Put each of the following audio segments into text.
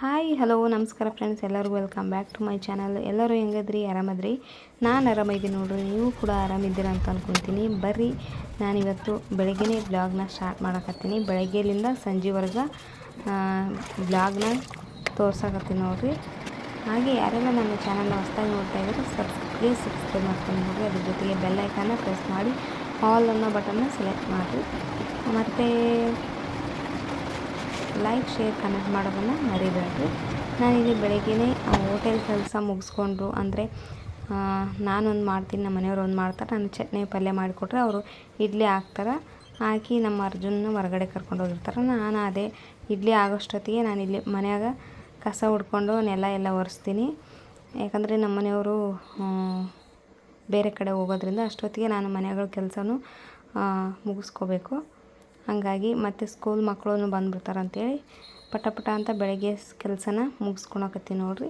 Hi hello ನಮಸ್ಕಾರ friends ಎಲ್ಲರಿಗೂ welcome back to my channel ಎಲ್ಲರೂ ಹೆಂಗದ್ರಿ? ಆರಾಮದ್ರಿ? ನಾನು ಆರಾಮಿದ್ದೀನಿ ನೋಡ್ರಿ, ನೀವು ಕೂಡ ಆರಾಮಿದ್ದೀರಾ ಅಂತ ಅಂದ್ಕೊತೀನಿ ಬರ್ರಿ, ನಾನಿವತ್ತು ಬೆಳಗ್ಗೆ ಬ್ಲಾಗ್ನ ಸ್ಟಾರ್ಟ್ ಮಾಡಕತ್ತೀನಿ. ಬೆಳಗ್ಗೆಲಿಂದ ಸಂಜೆವರೆಗೆ ಬ್ಲಾಗ್ನ ತೋರ್ಸಕತ್ತೀನಿ ನೋಡ್ರಿ. ಹಾಗೆ ಯಾರೆಲ್ಲ ನನ್ನ ಚಾನಲ್ನ ಹೊಸ್ದಾಗಿ ನೋಡ್ತಾ ಇದ್ದಾರೆ ಸಬ್ಸ್ಕ್ರೈಬ್ ಪ್ಲೀಸ್ ಸಬ್ಸ್ಕ್ರೈಬ್ ಮಾಡ್ಕೊಂಡು ನೋಡ್ರಿ. ಅದ್ರ ಜೊತೆಗೆ ಬೆಲ್ ಐಕಾನ ಪ್ರೆಸ್ ಮಾಡಿ ಆಲ್ ಅನ್ನೋ ಬಟನ್ನ ಸೆಲೆಕ್ಟ್ ಮಾಡಿರಿ. ಮತ್ತು ಲೈಕ್ ಶೇರ್ ಕಮೆಂಟ್ ಮಾಡೋದನ್ನು ಮರಿಬೇಡ್ರಿ. ನಾನಿಲ್ಲಿ ಬೆಳಗ್ಗೆನೇ ಹೋಟೆಲ್ ಕೆಲಸ ಮುಗಿಸ್ಕೊಂಡ್ರು ಅಂದರೆ ನಾನೊಂದು ಮಾಡ್ತೀನಿ, ನಮ್ಮ ಮನೆಯವ್ರು ಒಂದು ಮಾಡ್ತಾರೆ, ನಾನು ಚಟ್ನಿ ಪಲ್ಯ ಮಾಡಿಕೊಟ್ರೆ ಅವರು ಇಡ್ಲಿ ಹಾಕ್ತಾರೆ. ಹಾಕಿ ನಮ್ಮ ಅರ್ಜುನ ಹೊರಗಡೆ ಕರ್ಕೊಂಡು ಹೋಗಿರ್ತಾರೆ. ನಾನು ಅದೇ ಇಡ್ಲಿ ಆಗೋಷ್ಟೊತ್ತಿಗೆ ನಾನು ಇಲ್ಲಿ ಮನೆಯಾಗ ಕಸ ಹುಡ್ಕೊಂಡು ನೆಲ ಎಲ್ಲ ಒರೆಸ್ತೀನಿ. ಯಾಕಂದರೆ ನಮ್ಮ ಮನೆಯವರು ಬೇರೆ ಕಡೆ ಹೋಗೋದ್ರಿಂದ ಅಷ್ಟೊತ್ತಿಗೆ ನಾನು ಮನೆಗಳ ಕೆಲಸನೂ ಮುಗಿಸ್ಕೋಬೇಕು. ಹಾಗಾಗಿ ಮತ್ತು ಸ್ಕೂಲ್ ಮಕ್ಕಳು ಬಂದುಬಿಡ್ತಾರೆ ಅಂತೇಳಿ ಪಟ ಪಟ ಅಂತ ಬೆಳಗ್ಗೆ ಕೆಲಸನ ಮುಗಿಸ್ಕೊಳಕತ್ತೀನಿ ನೋಡಿರಿ.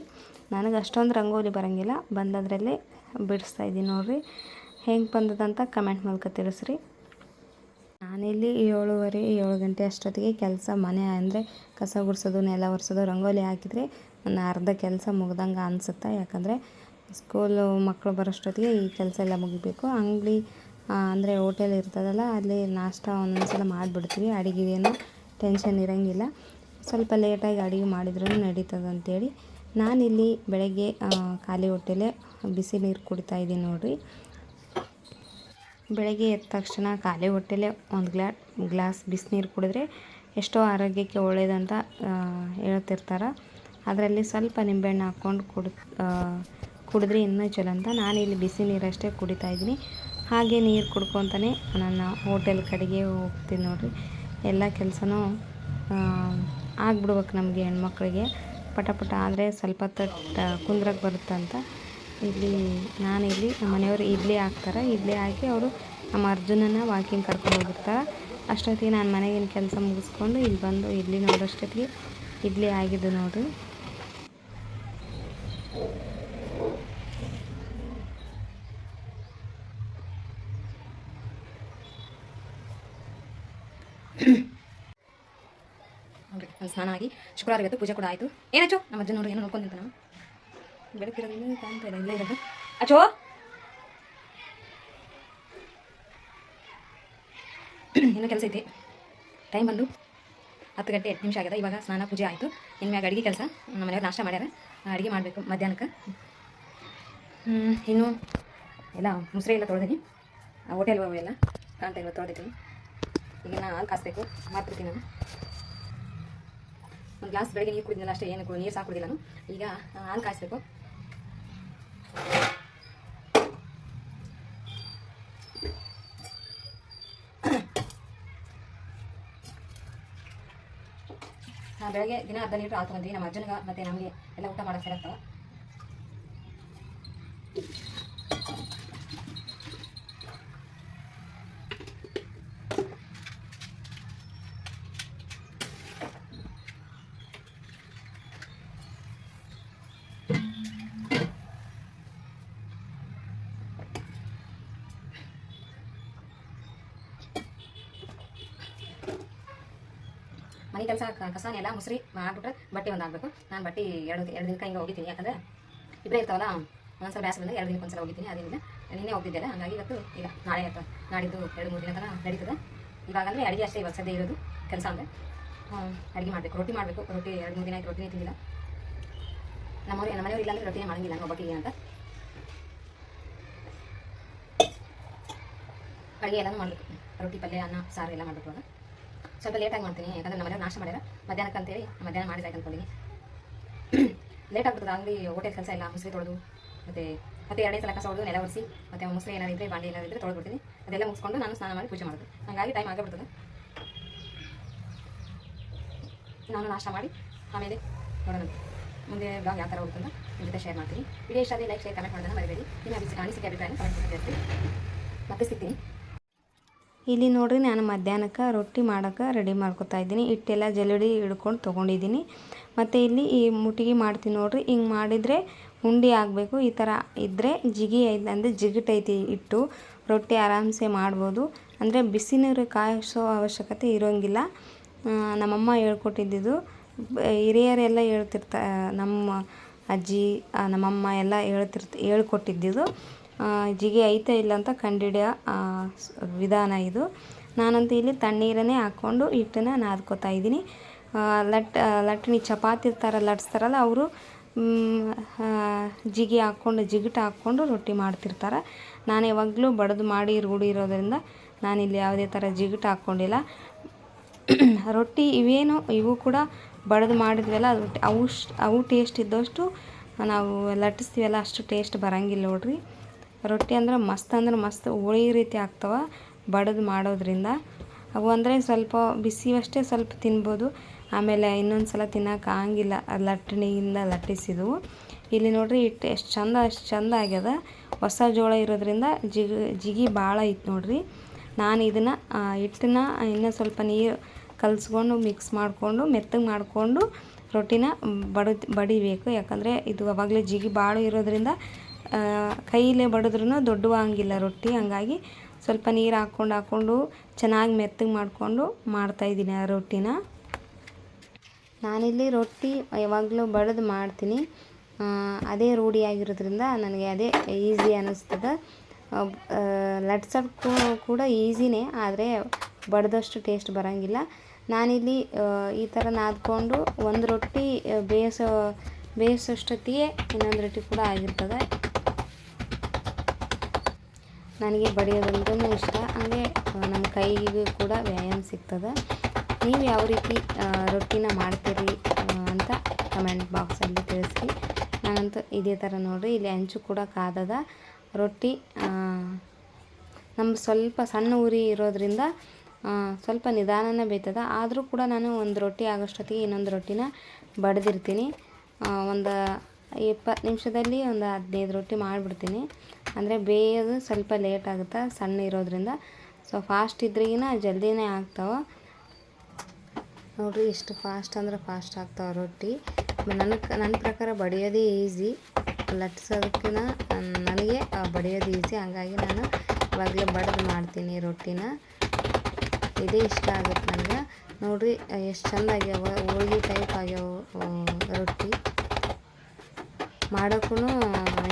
ನನಗೆ ಅಷ್ಟೊಂದು ರಂಗೋಲಿ ಬರೋಂಗಿಲ್ಲ, ಬಂದದ್ರಲ್ಲಿ ಬಿಡಿಸ್ತಾ ಇದ್ದೀನಿ ನೋಡಿರಿ. ಹೆಂಗೆ ಬಂದದಂತ ಕಮೆಂಟ್ ಮೂಲಕ ತಿಳಿಸ್ರಿ. ನಾನಿಲ್ಲಿ ಏಳುವರೆ, ಏಳು ಗಂಟೆ ಅಷ್ಟೊತ್ತಿಗೆ ಕೆಲಸ ಮನೆ ಅಂದರೆ ಕಸ ಗುಡಿಸೋದು, ನೆಲ ಒರೆಸೋದು, ರಂಗೋಲಿ ಹಾಕಿದರೆ ನನ್ನ ಅರ್ಧ ಕೆಲಸ ಮುಗ್ದಂಗೆ ಅನಿಸುತ್ತೆ? ಯಾಕಂದರೆ ಸ್ಕೂಲು ಮಕ್ಕಳು ಬರೋಷ್ಟೊತ್ತಿಗೆ ಈ ಕೆಲಸ ಎಲ್ಲ ಮುಗಿಬೇಕು. ಅಂಗಡಿ ಅಂದರೆ ಹೋಟೆಲ್ ಇರ್ತದಲ್ಲ, ಅಲ್ಲಿ ನಾಷ್ಟ ಒಂದೊಂದು ಸಲ ಮಾಡಿಬಿಡ್ತೀವಿ. ಅಡುಗೆದೇನು ಟೆನ್ಷನ್ ಇರೋಂಗಿಲ್ಲ. ಸ್ವಲ್ಪ ಲೇಟಾಗಿ ಅಡುಗೆ ಮಾಡಿದ್ರೂ ನಡೀತದೆ ನಾನಿಲ್ಲಿ ಬೆಳಗ್ಗೆ ಖಾಲಿ ಹೊಟ್ಟೆಲೇ ಬಿಸಿ ನೀರು ಕುಡಿತಾ ಇದ್ದೀನಿ ನೋಡಿರಿ. ಬೆಳಗ್ಗೆ ಎದ್ದ ತಕ್ಷಣ ಖಾಲಿ ಹೊಟ್ಟೆಲೇ ಒಂದು ಗ್ಲಾ, ಗ್ಲಾಸ್ ಬಿಸಿನೀರು ಕುಡಿದ್ರೆ ಎಷ್ಟೋ ಆರೋಗ್ಯಕ್ಕೆ ಒಳ್ಳೆಯದಂತ ಹೇಳ್ತಿರ್ತಾರೆ. ಅದರಲ್ಲಿ ಸ್ವಲ್ಪ ನಿಂಬೆಹಣ್ಣು ಹಾಕ್ಕೊಂಡು ಕುಡಿ ಕುಡಿದ್ರೆ ಇನ್ನೂ ಚಲೋ ಅಂತ ನಾನಿಲ್ಲಿ ಬಿಸಿ ನೀರಷ್ಟೇ ಕುಡಿತಾ ಇದ್ದೀನಿ. ಹಾಗೆ ನೀರು ಕುಡ್ಕೊತಾನೆ ನನ್ನ ಹೋಟೆಲ್ ಕಡೆಗೆ ಹೋಗ್ತೀನಿ ನೋಡಿರಿ. ಎಲ್ಲ ಕೆಲಸನೂ ಆಗ್ಬಿಡ್ಬೇಕು ನಮಗೆ ಹೆಣ್ಮಕ್ಳಿಗೆ. ಪಟ ಪಟ ಆದರೆ ಸ್ವಲ್ಪ ತಟ್ಟ ಕುಂದ್ರಕ್ಕೆ ಬರುತ್ತಂತ. ಇಲ್ಲಿ ನಾನಿಲ್ಲಿ ನಮ್ಮ ಮನೆಯವರು ಇಡ್ಲಿ ಹಾಕ್ತಾರೆ. ಇಡ್ಲಿ ಹಾಕಿ ಅವರು ನಮ್ಮ ಅರ್ಜುನನ ವಾಕಿಂಗ್ ಕರ್ಕೊಂಡು ಹೋಗಿರ್ತಾರೆ. ಅಷ್ಟೊತ್ತಿಗೆ ನಾನು ಮನೆಗಿನ ಕೆಲಸ ಮುಗಿಸ್ಕೊಂಡು ಇಲ್ಲಿ ಬಂದು ಇಡ್ಲಿ ನೋಡೋಷ್ಟೊತ್ತಿಗೆ ಇಡ್ಲಿ ಆಗಿದ್ದು ನೋಡಿರಿ. ನೋಡ್ರಿ ಸ್ನಾನ ಆಗಿ ಶುಕ್ರವಾರ ಇವತ್ತು ಪೂಜೆ ಕೂಡ ಆಯಿತು. ಏನಚ್ಚು ನಮ್ಮ ಅಜ್ಜನ ನೋಡಿ ಏನೋ ನಾವು ಬೆಳಕಿರೋದ್ರಿಂದ ಕಾಣ್ತಾ ಇಲ್ಲ ಇರೋದು. ಇನ್ನೂ ಕೆಲಸ ಐತಿ. ಟೈಮ್ ಬಂದು ಹತ್ತು ಗಂಟೆ ಎಂಟು ನಿಮಿಷ ಆಗಿದೆ ಇವಾಗ ಸ್ನಾನ ಪೂಜೆ ಆಯಿತು. ಇನ್ಮ್ಯಾಗ ಅಡುಗೆ ಕೆಲಸ. ನಮ್ಮ ಮನೆಯವ್ರು ನಾಷ್ಟ ಮಾಡ್ಯಾರ. ಅಡುಗೆ ಮಾಡಬೇಕು ಮಧ್ಯಾಹ್ನಕ್ಕೆ. ಇನ್ನು ಎಲ್ಲ ಮುಸ್ರೆ ಎಲ್ಲ ತೊಳೆದೀನಿ ಹೋಟೆಲ್ ಎಲ್ಲ ಕಾಣ್ತಾ ಇಲ್ಲ ತೊಳೆದಿದ್ದೀನಿ. ಈಗ ನಾನು ಹಾಲು ಕಾಸಬೇಕು ಮಾಡ್ಬಿಡ್ತೀನಿ ನಾನು. ಒಂದು ಗ್ಲಾಸ್ ಬೆಳಗ್ಗೆ ನೀರು ಕುಡಿದಿಲ್ಲ ಅಷ್ಟೇ ಏನು ನೀರು ಸಾಕು ನಾನು. ಈಗ ಹಾಲು ಕಾಯಿಸ್ಬೇಕು. ನಾನು ಬೆಳಗ್ಗೆ ದಿನ ಅರ್ಧ ಲೀಟ್ರ್ ಹಾಲು ತೊಗೊಂತೀವಿ ನಮ್ಮ ಅಜ್ಜನಿಗೆ ಮತ್ತು ನಮಗೆ ಎಲ್ಲ ಊಟ ಮಾಡೋಕ್ಕೆ ಸೇರತ್ತವ ಕೆಲಸ ಕಸಾನ ಎಲ್ಲ ಮುಸ್ರಿ ಹಾಕ್ಬಿಟ್ರೆ ಬಟ್ಟೆ ಒಂದು ನಾನು ಬಟ್ಟೆ ಎರಡು ಎರಡು ದಿನಕ್ಕೆ ಹಿಂಗೆ ಹೋಗಿದ್ದೀನಿ. ಯಾಕಂದ್ರೆ ಇಬ್ಬರೇ ಇರ್ತಾವಲ್ಲ, ಒಂದ್ಸಲ ಬ್ಯಾಸ ಬಂದ ಎರಡು ದಿನಕ್ಕೆ ಒಂದ್ಸಲ ಹೋಗಿದ್ದೀನಿ. ಅದರಿಂದ ನಿನ್ನೆ ಹೋಗಿದ್ದೆಲ್ಲ ಹಂಗಾಗಿ ಇವತ್ತು ಈಗ ನಾಳೆ ಅಥವಾ ನಾಡಿದ್ದು ಎರಡು ಮೂರು ದಿನ ತನಕ ನಡೀತದೆ. ಇವಾಗ ಅಡುಗೆ ಅಷ್ಟೇ ಇವಾಗ ಸದ್ಯ ಇರೋದು, ಕೆಲಸ ಅಂದರೆ. ಅಡುಗೆ ಮಾಡಬೇಕು. ರೊಟ್ಟಿ ಮಾಡಬೇಕು. ರೊಟ್ಟಿ ಎರಡು ಮೂರು ದಿನ ಆಯ್ತು, ರೊಟ್ಟಿನೇ ತಿಂದಿಲ್ಲ. ನಮ್ಮವ್ರು ನಮ್ಮ ಮನೆಯವ್ರು ಇಲ್ಲಾಂದ್ರೆ ರೊಟ್ಟಿನೇ ಮಾಡಂಗಿಲ್ಲ ಒಬ್ಬಟ್ಟಿಗೆ ಅಂತ. ಅಡುಗೆ ಎಲ್ಲನೂ ಮಾಡಬೇಕು. ರೊಟ್ಟಿ ಪಲ್ಯ, ಅನ್ನ, ಸಾರು ಎಲ್ಲ ಮಾಡಬೇಕು ಸ್ವಲ್ಪ ಲೇಟಾಗಿ ಮಾಡ್ತೀನಿ, ಯಾಕಂದ್ರೆ ನಮ್ಮ ನಾಶ ಮಾಡ್ಯಾರ. ಮಧ್ಯಾಹ್ನಕ್ಕೆ ಅಂತೇಳಿ ಮಧ್ಯಾಹ್ನ ಮಾಡಿದಾಗ ಅನ್ಕೊಂಡಿನಿ ಲೇಟ್ ಆಗ್ಬಿಡ್ತದೆ ಆಗಲಿ ಹೋಟೆಲ್ ಕೆಲಸ ಎಲ್ಲ ಮುಸ್ಲಿ ತೊಳೆದು, ಮತ್ತೆ ಮತ್ತೆ ಎರಡೇ ಸಲ ಕಸ ಹೊಡೆದು ನೆಲ ಒರೆಸಿ, ಮತ್ತೆ ಮುಸ್ರಿ ಏನಾದ್ರು ಇದ್ರೆ, ಬಾಂಡೆ ಏನಾದ್ರೂ ತೊಳೆದ್ಬಿಡ್ತೀನಿ ಅದೆಲ್ಲ ಮುಗಿಸ್ಕೊಂಡು ನಾನು ಸ್ನಾನ ಮಾಡಿ ಪೂಜೆ ಮಾಡೋದು ಹಾಗಾಗಿ ಟೈಮ್ ಆಗಿಬಿಡ್ತದೆ ನಾನು ನಾಷ್ಟ ಮಾಡಿ, ಆಮೇಲೆ ನೋಡೋಣ. ಮುಂದೆ ಬ್ಲಾಗ್ ಯಾವ ಥರ ಹೋಗುತ್ತಂತ ನಿಮ್ಮ ಜೊತೆ ಶೇರ್ ಮಾಡ್ತೀನಿ. ವಿಡಿಯೋ ಇಷ್ಟ ಲೈಕ್ ಶೇರ್ ಕಮೆಂಟ್ ಮಾಡೋದನ್ನು ಮರಿಬೇಡಿ. ನಿಮ್ಮ ಅನಿಸಿಕೆ ಅಭಿಪ್ರಾಯ ಕಮೆಂಟ್ ಮಾಡಿ ಮತ್ತೆ ಸಿಗ್ತೀನಿ. ಇಲ್ಲಿ ನೋಡಿರಿ ನಾನು ಮಧ್ಯಾಹ್ನಕ್ಕೆ ರೊಟ್ಟಿ ಮಾಡೋಕೆ ರೆಡಿ ಮಾಡ್ಕೊತಾ ಇದ್ದೀನಿ. ಹಿಟ್ಟೆಲ್ಲ ಜಲಡಿ ಹಿಡ್ಕೊಂಡು ತೊಗೊಂಡಿದ್ದೀನಿ. ಮತ್ತು ಇಲ್ಲಿ ಈ ಮುಟ್ಟಿಗೆ ಮಾಡ್ತೀನಿ ನೋಡಿರಿ. ಹಿಂಗೆ ಮಾಡಿದರೆ ಉಂಡೆ ಆಗಬೇಕು. ಈ ಥರ ಇದ್ದರೆ ಜಿಗಿ ಐತೆ ಅಂದರೆ ಜಿಗಿಟೈತಿ ಹಿಟ್ಟು. ರೊಟ್ಟಿ ಆರಾಮ್ಸೆ ಮಾಡ್ಬೋದು. ಅಂದರೆ ಬಿಸಿ ನೀರು ಕಾಯಿಸೋ ಅವಶ್ಯಕತೆ ಇರೋಂಗಿಲ್ಲ. ನಮ್ಮಮ್ಮ ಹೇಳ್ಕೊಟ್ಟಿದ್ದು ಹಿರಿಯರೆಲ್ಲ ಹೇಳ್ತಿರ್ತ ನಮ್ಮ ಅಜ್ಜಿ ನಮ್ಮಮ್ಮ ಎಲ್ಲ ಹೇಳ್ತಿರ್ತ ಹೇಳ್ಕೊಟ್ಟಿದ್ದಿದ್ದು ಆ, ಜಿಗಿ ಐತೆ ಇಲ್ಲ ಅಂತ ಸ್- ವಿಧಾನ ಇದು. ನಾನಂತೂ ಇಲ್ಲಿ ತಣ್ಣೀರನ್ನೇ ಹಾಕ್ಕೊಂಡು ಹಿಟ್ಟನ್ನು ನಾದ್ಕೋತಾ ಇದ್ದೀನಿ. ಲಟ್ ಲಟ್ಟಣಿ ಚಪಾತಿ ಥರ ಲಟ್ಸ್ತಾರಲ್ಲ, ಅವರು ಜಿಗಿ ಹಾಕ್ಕೊಂಡು, ಜಿಗಿಟ ಹಾಕ್ಕೊಂಡು ರೊಟ್ಟಿ ಮಾಡ್ತಿರ್ತಾರೆ. ನಾನು ಯಾವಾಗಲೂ ಬಡದು ಮಾಡಿ ರೂಢಿ ಇರೋದ್ರಿಂದ ನಾನಿಲ್ಲಿ ಯಾವುದೇ ಥರ ಜಿಗಿಟ ಹಾಕ್ಕೊಂಡಿಲ್ಲ. ರೊಟ್ಟಿ ಇವೇನು, ಇವು ಕೂಡ ಬಡದು ಮಾಡಿದ್ವಲ್ಲ, ಅದು ಅವು ಅವು ಟೇಸ್ಟ್ ಇದ್ದಷ್ಟು ನಾವು ಲಟ್ಟಿಸ್ತೀವಲ್ಲ, ಅಷ್ಟು ಟೇಸ್ಟ್ ಬರಂಗಿಲ್ಲ ನೋಡ್ರಿ. ರೊಟ್ಟಿ ಅಂದ್ರೆ ಮಸ್ತ್ ಅಂದ್ರೆ ಮಸ್ತ್ ಹುಳಿ ರೀತಿ ಆಗ್ತವೆ ಬಡದು ಮಾಡೋದ್ರಿಂದ. ಅವು ಅಂದರೆ ಸ್ವಲ್ಪ ಬಿಸಿವಷ್ಟೇ ಸ್ವಲ್ಪ ತಿನ್ಬೋದು. ಆಮೇಲೆ ಇನ್ನೊಂದು ಸಲ ತಿನ್ನೋಕೆ ಆಗಂಗಿಲ್ಲ. ಲಟ್ಟಣಿಯಿಂದ ಲಟ್ಟಿಸಿದವು. ಇಲ್ಲಿ ನೋಡ್ರಿ ಇಟ್ಟು ಎಷ್ಟು ಚಂದ, ಅಷ್ಟು ಚಂದ ಆಗ್ಯದ. ಹೊಸ ಜೋಳ ಇರೋದ್ರಿಂದ ಜಿಗಿ ಜಿಗಿ ಭಾಳ ಐತೆ ನೋಡ್ರಿ. ನಾನು ಇದನ್ನು ಹಿಟ್ಟನ್ನ ಇನ್ನೂ ಸ್ವಲ್ಪ ನೀರು ಕಲಿಸ್ಕೊಂಡು ಮಿಕ್ಸ್ ಮಾಡಿಕೊಂಡು, ಮೆತ್ತಗೆ ಮಾಡಿಕೊಂಡು ರೊಟ್ಟಿನ ಬಡದ್, ಬಡಿಬೇಕು. ಯಾಕಂದರೆ ಇದು ಅವಾಗಲೇ ಜಿಗಿ ಭಾಳ ಇರೋದ್ರಿಂದ ಕೈಲೇ ಬಡಿದ್ರೂ ದೊಡ್ಡವಾಗಂಗಿಲ್ಲ ರೊಟ್ಟಿ. ಹಂಗಾಗಿ ಸ್ವಲ್ಪ ನೀರು ಹಾಕ್ಕೊಂಡು ಹಾಕ್ಕೊಂಡು ಚೆನ್ನಾಗಿ ಮೆತ್ತಗೆ ಮಾಡಿಕೊಂಡು ಮಾಡ್ತಾಯಿದ್ದೀನಿ ಆ ರೊಟ್ಟಿನ. ನಾನಿಲ್ಲಿ ರೊಟ್ಟಿ ಯಾವಾಗಲೂ ಬಡಿದು ಮಾಡ್ತೀನಿ. ಅದೇ ರೂಢಿಯಾಗಿರೋದ್ರಿಂದ ನನಗೆ ಅದೇ ಈಸಿ ಅನ್ನಿಸ್ತದೆ ಲಟ್ಸೋಕ್ಕೂ ಕೂಡ ಈಸಿನೇ, ಆದರೆ ಬಡ್ದಷ್ಟು ಟೇಸ್ಟ್ ಬರೋಂಗಿಲ್ಲ. ನಾನಿಲ್ಲಿ ಈ ಥರ ನಾದ್ಕೊಂಡು ಒಂದು ರೊಟ್ಟಿ ಬೇಯಿಸೋ ಬೇಯಿಸೋಷ್ಟೊತ್ತಿಗೆ ಇನ್ನೊಂದು ರೊಟ್ಟಿ ಕೂಡ ಆಗಿರ್ತದೆ. ನನಗೆ ಬಡಿಯೋದಂದ್ರೂ ಇಷ್ಟ. ಹಂಗೆ ನಮ್ಮ ಕೈಗೂ ಕೂಡ ವ್ಯಾಯಾಮ ಸಿಗ್ತದೆ. ನೀವು ಯಾವ ರೀತಿ ರೊಟ್ಟಿನ ಮಾಡ್ತೀರಿ ಅಂತ ಕಮೆಂಟ್ ಬಾಕ್ಸಲ್ಲಿ ತಿಳಿಸಿ ನಾನಂತೂ ಇದೇ ಥರ ನೋಡಿರಿ. ಇಲ್ಲಿ ಹಂಚು ಕೂಡ ಕಾದದ. ರೊಟ್ಟಿ ನಮ್ಮ ಸ್ವಲ್ಪ ಸಣ್ಣ ಉರಿ ಇರೋದ್ರಿಂದ ಸ್ವಲ್ಪ ನಿಧಾನನೇ ಬೇಯ್ತದ. ಆದರೂ ಕೂಡ ನಾನು ಒಂದು ರೊಟ್ಟಿ ಆಗೋಷ್ಟೊತ್ತಿಗೆ ಇನ್ನೊಂದು ರೊಟ್ಟಿನ ಬಡ್ದಿರ್ತೀನಿ. ಒಂದು ಇಪ್ಪತ್ತು ನಿಮಿಷದಲ್ಲಿ ಒಂದು ಹದಿನೈದು ರೊಟ್ಟಿ ಮಾಡಿಬಿಡ್ತೀನಿ. ಅಂದರೆ ಬೇಯೋದು ಸ್ವಲ್ಪ ಲೇಟ್ ಆಗುತ್ತೆ, ಸಣ್ಣ ಇರೋದ್ರಿಂದ. ಸೊ ಫಾಸ್ಟ್ ಇದ್ರಿಗಿನ ಜಲ್ದಿನೇ ಆಗ್ತಾವೆ. ನೋಡಿರಿ ಎಷ್ಟು ಫಾಸ್ಟ್ ಅಂದ್ರೆ ಫಾಸ್ಟ್ ಆಗ್ತಾವೆ ರೊಟ್ಟಿ. ನನಗೆ ನನ್ನ ಪ್ರಕಾರ ಬಡಿಯೋದೇ ಈಸಿ ಲಟ್ಸೋದಕ್ಕಿಂತ ನನಗೆ ಬಡಿಯೋದು ಈಸಿ ಹಂಗಾಗಿ ನಾನು ಇವಾಗಲೇ ಬಡ್ದು ಮಾಡ್ತೀನಿ ರೊಟ್ಟಿನ. ಇದೇ ಇಷ್ಟ ಆಗುತ್ತೆ ನನಗೆ ನೋಡಿರಿ, ಎಷ್ಟು ಚಂದ ಆಗ್ಯಾವ ಹೋಳ್ಗೆ ಟೈಪ್ ಆಗ್ಯಾವ ರೊಟ್ಟಿ. ಮಾಡೋಕ್ಕೂ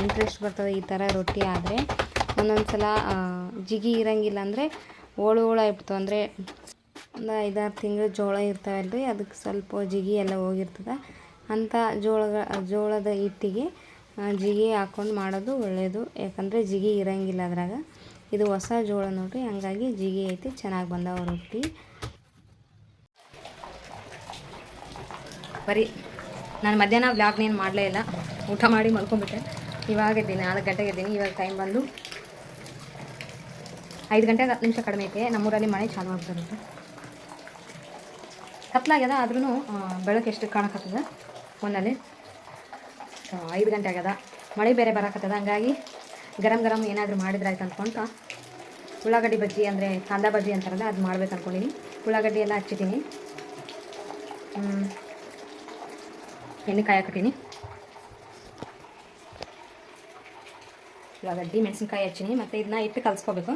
ಇಂಟ್ರೆಸ್ಟ್ ಬರ್ತದೆ ಈ ಥರ ರೊಟ್ಟಿ ಆದರೆ. ಒಂದೊಂದು ಸಲ ಜಿಗಿ ಇರಂಗಿಲ್ಲ ಅಂದರೆ ಹೋಳು ಹೋಳು ಆಗ್ಬಿಡ್ತಾವೆ ಅಂದರೆ ಒಂದು ಐದಾರು ತಿಂಗಳು ಜೋಳ ಇರ್ತಾವಲ್ರಿ ಅದಕ್ಕೆ ಸ್ವಲ್ಪ ಜಿಗಿ ಎಲ್ಲ ಹೋಗಿರ್ತದೆ. ಅಂಥ ಜೋಳ ಜೋಳದ ಹಿಟ್ಟಿಗೆ ಜಿಗಿ ಹಾಕ್ಕೊಂಡು ಮಾಡೋದು ಒಳ್ಳೆಯದು ಯಾಕಂದರೆ ಜಿಗಿ ಇರಂಗಿಲ್ಲ ಅದ್ರಾಗ. ಇದು ಹೊಸ ಜೋಳ ನೋಡ್ರಿ, ಹಂಗಾಗಿ ಜಿಗಿ ಐತಿ, ಚೆನ್ನಾಗಿ ಬಂದಾವ ರೊಟ್ಟಿ. ಬರೀ, ನಾನು ಮಧ್ಯಾಹ್ನ ವ್ಲಾಗ್ನೇನು ಮಾಡಲೇ ಇಲ್ಲ. ಊಟ ಮಾಡಿ ಮಲ್ಕೊಂಡ್ಬಿಟ್ಟೆ. ಇವಾಗ ಇದ್ದೀನಿ ನಾಲ್ಕು ಗಂಟೆಗೆ ಇದ್ದೀನಿ ಇವಾಗ ಟೈಮ್ ಬಂದು ಐದು ಗಂಟೆಗೆ ಹತ್ತು ನಿಮಿಷ ಕಡಿಮೆ ಐತೆ. ನಮ್ಮೂರಲ್ಲಿ ಮಳೆ ಚಾಲು ಆಗ್ತದೆ ಕತ್ಲಾಗ್ಯದ ಆದ್ರೂ ಬೆಳಕು ಎಷ್ಟು ಕಾಣಕತ್ತದ? ಫೋನಲ್ಲಿ. ಐದು ಗಂಟೆ ಆಗ್ಯದ. ಮಳೆ ಬೇರೆ ಬರಕತ್ತದ, ಹಂಗಾಗಿ ಗರಂ ಗರಂ ಏನಾದರೂ ಮಾಡಿದ್ರೆ ಆಯ್ತು ಅಂದ್ಕೊಂತ ಉಳ್ಳಾಗಡ್ಡಿ ಬಜ್ಜಿ ಅಂದರೆ ಕಾಂದ ಬಜ್ಜಿ ಅಂತಾರಲ್ಲ, ಅದು ಮಾಡ್ಬೇಕು ಅಂದ್ಕೊಂಡಿನಿ ಉಳ್ಳಾಗಡ್ಡಿ ಎಲ್ಲ ಹಚ್ಚಿದ್ದೀನಿ. ಎಣ್ಣೆ ಕಾಯಕತ್ತೀನಿ. ಉಳ್ಳಾಗಡ್ಡಿ ಮೆಣಸಿನ್ಕಾಯಿ ಹಚ್ಚಿನಿ, ಮತ್ತು ಇದನ್ನ ಇಟ್ಟು ಕಲಿಸ್ಕೋಬೇಕು.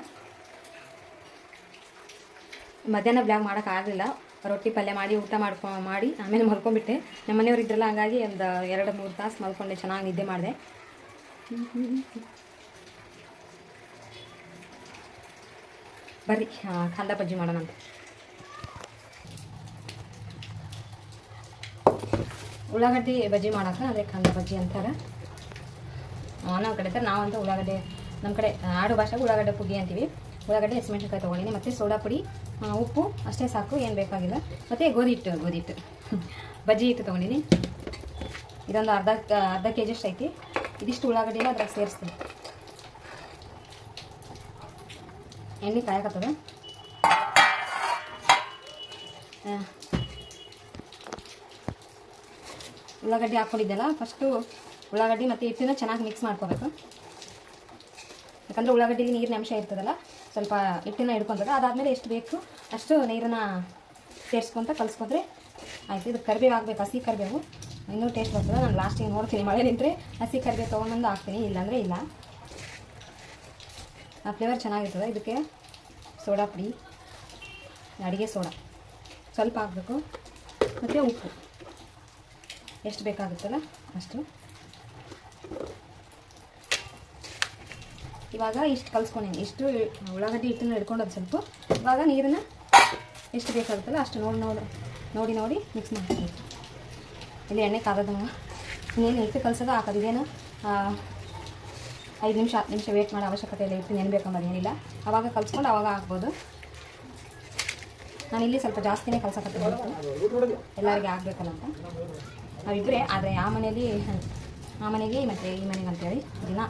ಮಧ್ಯಾಹ್ನ ಬ್ಲಾಗ್ ಮಾಡೋಕ್ಕಾಗಲಿಲ್ಲ ರೊಟ್ಟಿ ಪಲ್ಯ ಮಾಡಿ, ಊಟ ಮಾಡ್ಕೊ, ಮಾಡಿ, ಆಮೇಲೆ ಮಲ್ಕೊಂಡ್ಬಿಟ್ಟೆ. ನಮ್ಮ ಮನೆಯವ್ರು ಇದ್ರಲ್ಲ ಹಂಗಾಗಿ ಒಂದು ಎರಡು, ಮೂರು ತಾಸು ಮಲ್ಕೊಂಡೆ, ಚೆನ್ನಾಗಿ ನಿದ್ದೆ ಮಾಡಿದೆ. ಬರ್ರಿ ಕಾಂದ ಬಜ್ಜಿ ಮಾಡೋಣ ಅಂತ. ಉಳ್ಳಾಗಡ್ಡಿ ಬಜ್ಜಿ ಮಾಡೋಕೆ ಅದೇ ಕಾಂದ ಬಜ್ಜಿ ಅಂತಾರೆ. ನಾವು ಕಡೆ ಸರ್, ನಾವಂತೂ ಉಳ್ಳಾಗಡ್ಡೆ ನಮ್ಮ ಕಡೆ ಆಡು ಭಾಷೆಗೆ ಉಳ್ಳಾಗಡ್ಡೆ ಪುಡಿ ಅಂತೀವಿ. ಉಳ್ಳಾಗಡ್ಡೆ ಹಸಿಮೆಣಸಿನ್ಕಾಯಿ ತೊಗೊಂಡಿನಿ, ಮತ್ತು ಸೋಡಾ ಪುಡಿ ಉಪ್ಪು, ಅಷ್ಟೇ ಸಾಕು, ಏನು ಬೇಕಾಗಿಲ್ಲ. ಮತ್ತು ಗೋಧಿ ಹಿಟ್ಟು ಗೋಧಿ ಹಿಟ್ಟು. ಬಜ್ಜಿ ಹಿಟ್ಟು ತೊಗೊಂಡಿನಿ. ಇದೊಂದು ಅರ್ಧ ಅರ್ಧ ಕೆ ಜಿಷ್ಟು ಐತಿ. ಇದಿಷ್ಟು ಉಳ್ಳಾಗಡ್ಡಿನ ಅದ್ರಾಗ ಸೇರಿಸ್ತೀನಿ. ಎಣ್ಣೆ ಕಾಯಕತ್ತದ? ಉಳ್ಳಾಗಡ್ಡಿ ಹಾಕ್ಕೊಂಡಿದ್ದೆಲ್ಲ ಫಸ್ಟು ಉಳ್ಳಾಗಡ್ಡಿ ಮತ್ತು ಹಿಟ್ಟಿನ ಚೆನ್ನಾಗಿ ಮಿಕ್ಸ್ ಮಾಡ್ಕೋಬೇಕು. ಯಾಕಂದರೆ ಉಳ್ಳಾಗಡ್ಡಿಗೆ ನೀರಿನ ಅಂಶ ಇರ್ತದಲ್ಲ, ಸ್ವಲ್ಪ ಹಿಟ್ಟಿನ ಹಿಡ್ಕೊಂತದ ಅದಾದಮೇಲೆ ಎಷ್ಟು ಬೇಕು ಅಷ್ಟು ನೀರನ್ನು ಸೇರಿಸ್ಕೊಂತ ಕಲಿಸ್ಕೊಂಡ್ರೆ ಆಯಿತು. ಇದು ಕರಿಬೇವು ಆಗಬೇಕು ಹಸಿ ಕರಿಬೇವು. ಇನ್ನೂ ಟೇಸ್ಟ್ ಬರ್ತದೆ. ನಾನು ಲಾಸ್ಟಿಗೆ ನೋಡ್ತೀನಿ ಮಳೆ ನಿಂತರೆ. ಹಸಿ ಕರಿಬೇವು ತೊಗೊಂಡು ಹಾಕ್ತೀನಿ, ಇಲ್ಲಾಂದರೆ ಇಲ್ಲ. ಆ ಫ್ಲೇವರ್ ಚೆನ್ನಾಗಿರ್ತದೆ. ಇದಕ್ಕೆ ಸೋಡಾ ಪುಡಿ, ಅಡುಗೆ ಸೋಡಾ. ಸ್ವಲ್ಪ ಹಾಕಬೇಕು. ಮತ್ತು ಉಪ್ಪು. ಎಷ್ಟು ಬೇಕಾಗುತ್ತಲ್ಲ ಅಷ್ಟು. ಇವಾಗ ಇಷ್ಟು ಕಲ್ಸ್ಕೊಂಡಿನಿ. ಇಷ್ಟು ಉಳ್ಳಾಗಡ್ಡಿ ಹಿಟ್ಟನ್ನು ಹಿಡ್ಕೊಂಡದ್ದು ಸ್ವಲ್ಪ. ಇವಾಗ ನೀರನ್ನು ಎಷ್ಟು ಬೇಕಾಗುತ್ತಲ್ಲ ಅಷ್ಟು ನೋಡಿ ನೋಡಿ ನೋಡಿ ನೋಡಿ ಮಿಕ್ಸ್ ಮಾಡ್ತೀನಿ. ಇಲ್ಲಿ ಎಣ್ಣೆ ಕಾದದ ಇನ್ನೇನು ಹಿಟ್ಟು ಕಲಿಸೋದು ಹಾಕೋದು. ಇದೇನು ಐದು ನಿಮಿಷ, ಹತ್ತು ನಿಮಿಷ ವೇಟ್ ಮಾಡೋ. ಅವಶ್ಯಕತೆ ಇಲ್ಲ ಹಿಟ್ಟು ನೆನಬೇಕಂಬದು ಏನಿಲ್ಲ. ಆವಾಗ ಕಲಿಸ್ಕೊಂಡು ಆವಾಗ ಹಾಕ್ಬೋದು. ನಾನು ಇಲ್ಲಿ ಸ್ವಲ್ಪ ಜಾಸ್ತಿನೇ ಕಲ್ಸಕತ್ತೀನಿ ಎಲ್ಲರಿಗೆ ಆಗಬೇಕಲ್ಲ ಅಂತ. ನಾವಿಬ್ಬರೇ ಆದರೆ ಆ ಮನೆಯಲ್ಲಿ ಆ ಮನೆಗೆ ಮತ್ತು ಈ ಮನೆಗೆ ಅಂತೇಳಿ ದಿನ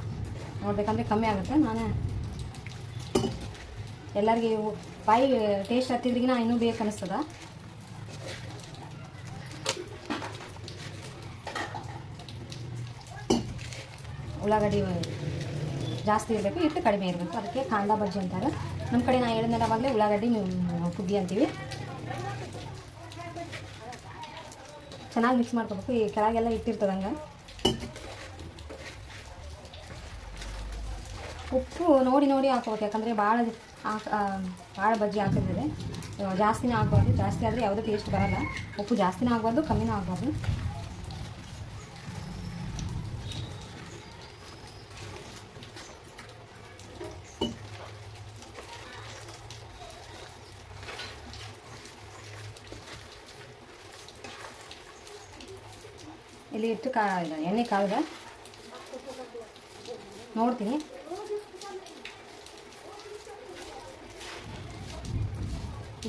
ನೋಡಬೇಕಂದ್ರೆ ಕಮ್ಮಿ ಆಗುತ್ತೆ. ನಾನು ಎಲ್ಲರಿಗೆ ಬಾಯಿ ಟೇಸ್ಟ್ ಹತ್ತಿದ್ರಿಗಿನ ಇನ್ನೂ ಬೇಕು ಅನಿಸ್ತದ ಉಳ್ಳಾಗಡ್ಡಿ ಜಾಸ್ತಿ ಇರಬೇಕು ಹಿಟ್ಟು ಕಡಿಮೆ ಇರಬೇಕು. ಅದಕ್ಕೆ ಕಾಂಡ ಬಜ್ಜಿ ಅಂತಾರೆ. ನಮ್ಮ ಕಡೆ ನಾನು ಹೇಳಿದ್ಮೇಲೆ ಅವಾಗಲೇ ಉಳ್ಳಾಗಡ್ಡಿ ಕುಗ್ಗಿ ಅಂತೀವಿ. ಚೆನ್ನಾಗಿ ಮಿಕ್ಸ್ ಮಾಡ್ಕೋಬೇಕು. ಈ ಕೆಳಗೆಲ್ಲ ಇಟ್ಟಿರ್ತದೆ ಉಪ್ಪು ನೋಡಿ ನೋಡಿ ಹಾಕೋಬೇಕು. ಯಾಕಂದರೆ ಭಾಳ ಹಾಕ್ ಭಾಳ ಬಜ್ಜಿ ಹಾಕಿದ್ರೆ ಜಾಸ್ತಿನೇ ಆಗ್ಬಾರ್ದು. ಜಾಸ್ತಿ ಆದರೆ ಯಾವುದೇ ಟೇಸ್ಟ್ ಬರಲ್ಲ. ಉಪ್ಪು ಜಾಸ್ತಿನೇ ಆಗಬಾರ್ದು, ಕಮ್ಮಿನೂ ಆಗಬಾರ್ದು. ಇಲ್ಲಿ ಇಟ್ಟು ಕಾ ಎಣ್ಣೆ ಕಾಯ್ದೆ ನೋಡ್ತೀನಿ.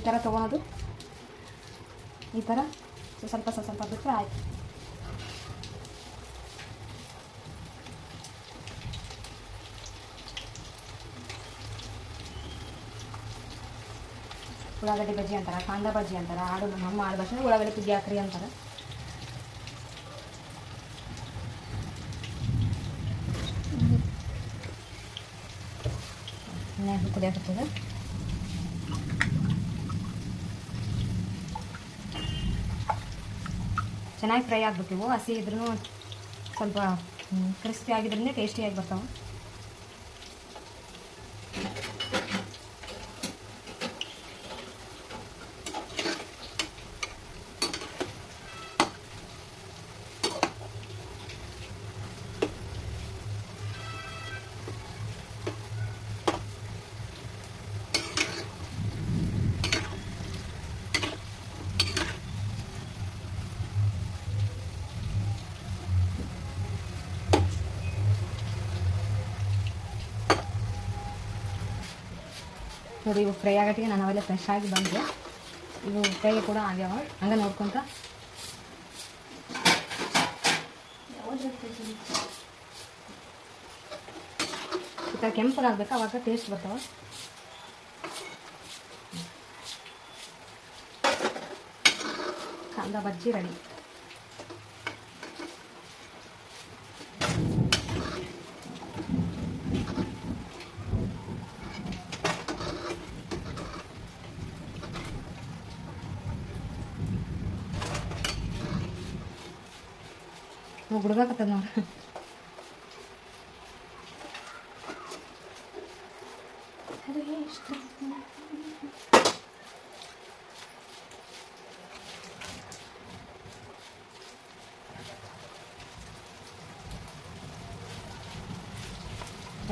ಈ ಥರ ತೊಗೊಳೋದು. ಈ ಥರ ಸ್ವಲ್ಪ ಸ್ವಲ್ಪ ಬಿಟ್ಟರೆ ಆಯ್ತು. ಉಳ್ಳಾಗಡ್ಡಿ ಬಜ್ಜಿ ಅಂತಾರೆ ಕಾಂದ ಬಜ್ಜಿ ಅಂತಾರೆ, ಆಡು, ನಮ್ಮ ಆಡು ಭಾಷೆ ಉಳ್ಳಾಗಡ್ಡಿ ಪುಗ್ಗಿ ಹಾಕ್ರಿ ಅಂತಾರೆ. ಕುದಿಯಾಕತ್ತದ ಚೆನ್ನಾಗಿ ಫ್ರೈ ಆಗ್ಬೇಕು ಇವು ಹಸಿ ಇದ್ರೂ ಸ್ವಲ್ಪ ಕ್ರಿಸ್ಪಿ ಆಗಿದ್ರೇ ಟೇಸ್ಟಿಯಾಗಿ ಬರ್ತಾವೆ. ನೋಡಿ, ಇವು ಫ್ರೈ ಆಗಟ್ಟಿಗೆ ನಾನು ಅವೆಲ್ಲ ಫ್ರೆಶ್ ಆಗಿ ಬಂದೆ ಇವು ಫ್ರೈ ಕೂಡ ಆಗ್ಯಾವ. ಹಂಗೆ ನೋಡ್ಕೊಂತ. ಈ ಥರ ಕೆಂಪಗಾಗಬೇಕು ಅವಾಗ ಟೇಸ್ಟ್ ಬರ್ತಾವ. ಕಾಂದ ಬಜ್ಜಿ ರೆಡಿ ಹುಡುಗಾಕತ್ತದ ನೋಡಿ.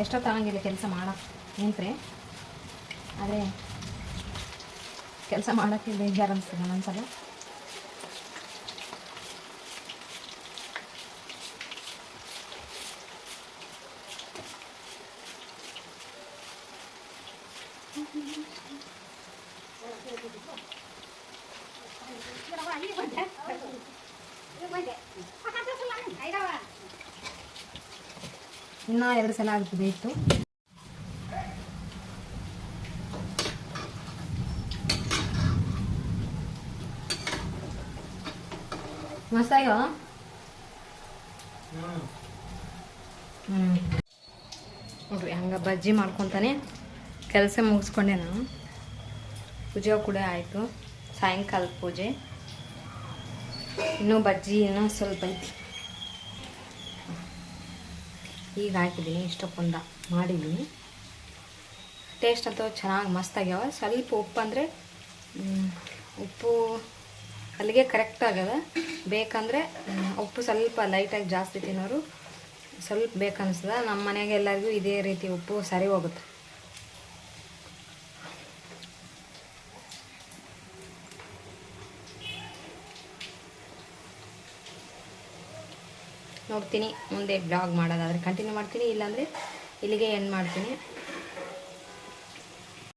ಎಷ್ಟೊತ್ತು ಆಗಂಗಿಲ್ಲ ಕೆಲಸ ಮಾಡಕ್ಕೆ ನಿಂತ್ರೆ ಆದರೆ ಕೆಲಸ ಮಾಡೋಕ್ಕೆ ಬೇಜಾರು ಅನಿಸ್ತದೆ ಒಂದೊಂದ್ಸಲ ಇನ್ನೂ ಎರಡು ಸಲ ಆಗ್ತದೆ ಇಟ್ಟು ಮಸ್ತಾಗ್ಯವ ಹ್ಞೂ ನೋಡ್ರಿ, ಹಂಗೆ ಬಜ್ಜಿ ಮಾಡ್ಕೊತಾನೆ ಕೆಲಸ ಮುಗಿಸ್ಕೊಂಡೆ ನಾನು. ಪೂಜೆ ಕೂಡ ಆಯಿತು. ಸಾಯಂಕಾಲದ ಪೂಜೆ. ಇನ್ನೂ ಬಜ್ಜಿ ಇನ್ನೂ ಸ್ವಲ್ಪ ಐತಿ. ಈಗ ಹಾಕಿದ್ದೀನಿ, ಇಷ್ಟಕ್ಕೊಂದ ಮಾಡಿದ್ದೀನಿ. ಟೇಸ್ಟ್ ಅಂತೂ ಚೆನ್ನಾಗಿ ಮಸ್ತಾಗ್ಯಾವ ಸ್ವಲ್ಪ ಉಪ್ಪು ಅಂದರೆ ಉಪ್ಪು ಅಲ್ಲಿಗೆ ಕರೆಕ್ಟ್ ಆಗ್ಯದ. ಬೇಕಂದರೆ ಉಪ್ಪು ಸ್ವಲ್ಪ ಲೈಟಾಗಿ ಜಾಸ್ತಿ ತಿನ್ನೋರು ಸ್ವಲ್ಪ ಬೇಕನ್ನಿಸ್ತದ ನಮ್ಮ ಮನೆಗೆ ಎಲ್ಲರಿಗೂ ಇದೇ ರೀತಿ ಉಪ್ಪು ಸರಿ ಹೋಗುತ್ತೆ. ನೋಡ್ತೀನಿ ಮುಂದೆ ಬ್ಲಾಗ್ ಮಾಡೋದಾದರೆ ಕಂಟಿನ್ಯೂ ಮಾಡ್ತೀನಿ ಇಲ್ಲಾಂದರೆ ಇಲ್ಲಿಗೆ ಎಂಡ್ ಮಾಡ್ತೀನಿ.